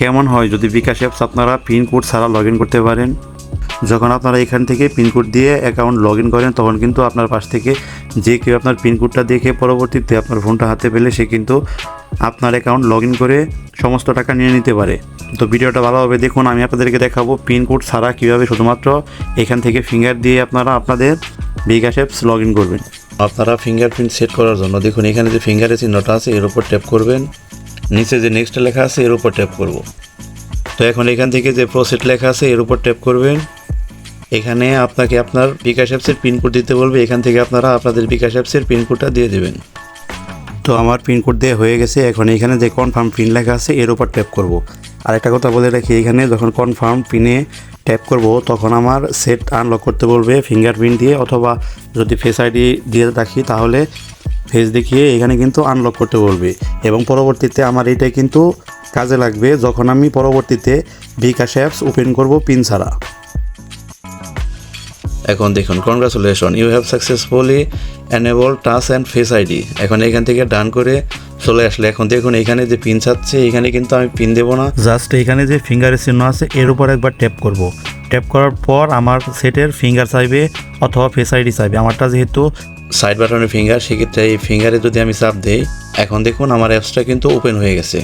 কেমন হয় যদি বিকাশ অ্যাপস আপনারা পিনকোড ছাড়া লগ করতে পারেন? যখন আপনারা এখান থেকে পিনকোড দিয়ে অ্যাকাউন্ট লগ করেন, তখন কিন্তু আপনার পাশ থেকে যে কেউ আপনার পিনকোডটা দেখে পরবর্তীতে আপনার ফোনটা হাতে পেলে সে কিন্তু আপনার অ্যাকাউন্ট লগ করে সমস্ত টাকা নিয়ে নিতে পারে। তো ভিডিওটা ভালোভাবে দেখুন আমি আপনাদেরকে দেখাবো পিনকোড ছাড়া কীভাবে শুধুমাত্র এখান থেকে ফিঙ্গার দিয়ে আপনারা আপনাদের বিকাশ অ্যাপস লগ করবেন। আপনারা ফিঙ্গারপ্রিন্ট সেট করার জন্য দেখুন এখানে যে ফিঙ্গারের চিহ্নটা আছে, এর উপর ট্যাপ করবেন। নিচে যে নেক্সট লেখা আছে, এর উপর ট্যাপ করব। তো এখন এখান থেকে যে প্রসেট লেখা আছে, এর উপর ট্যাপ করবেন। এখানে আপনাকে আপনার বিকাশ অ্যাপসের পিনকোড দিতে বলবে। এখান থেকে আপনারা আপনাদের বিকাশ অ্যাপসের পিনকোডটা দিয়ে দেবেন। তো আমার পিনকোড দেওয়া হয়ে গেছে। এখন এখানে যে কনফার্ম পিন লেখা আছে, এর উপর ট্যাপ করব। আর একটা কথা বলে রাখি, এখানে যখন কনফার্ম পিনে ট্যাপ করব, তখন আমার সেট আনলক করতে বলবে ফিঙ্গারপ্রিন্ট দিয়ে, অথবা যদি ফেস আইডি দিয়ে রাখি, তাহলে ফেস দেখিয়ে এখানে কিন্তু আনলক করতে বলবে। এবং পরবর্তীতে আমার এইটাই কিন্তু কাজে লাগবে যখন আমি পরবর্তীতে বিকাশ অ্যাপস ওপেন করব পিন ছাড়া। এখন দেখুন congratulation you have successfully enable touch and face ID এখন এখান থেকে ডান করে চলে আসলে এখন দেখুন এখানে যে পিন ছাড়ছে এখানে কিন্তু আমি পিন দেবো না। জাস্ট এখানে যে ফিঙ্গারের চিহ্ন আছে এর উপর একবার ট্যাপ করব। ট্যাপ করার পর আমার সেটের ফিঙ্গার চাইবে অথবা ফেস আইডি চাইবে। আমারটা যেহেতু সাইড বাটনের ফিঙ্গার সেক্ষেত্রে এই ফিঙ্গারে যদি আমি চাপ দিই, এখন দেখুন আমার অ্যাপসটা কিন্তু ওপেন হয়ে গেছে।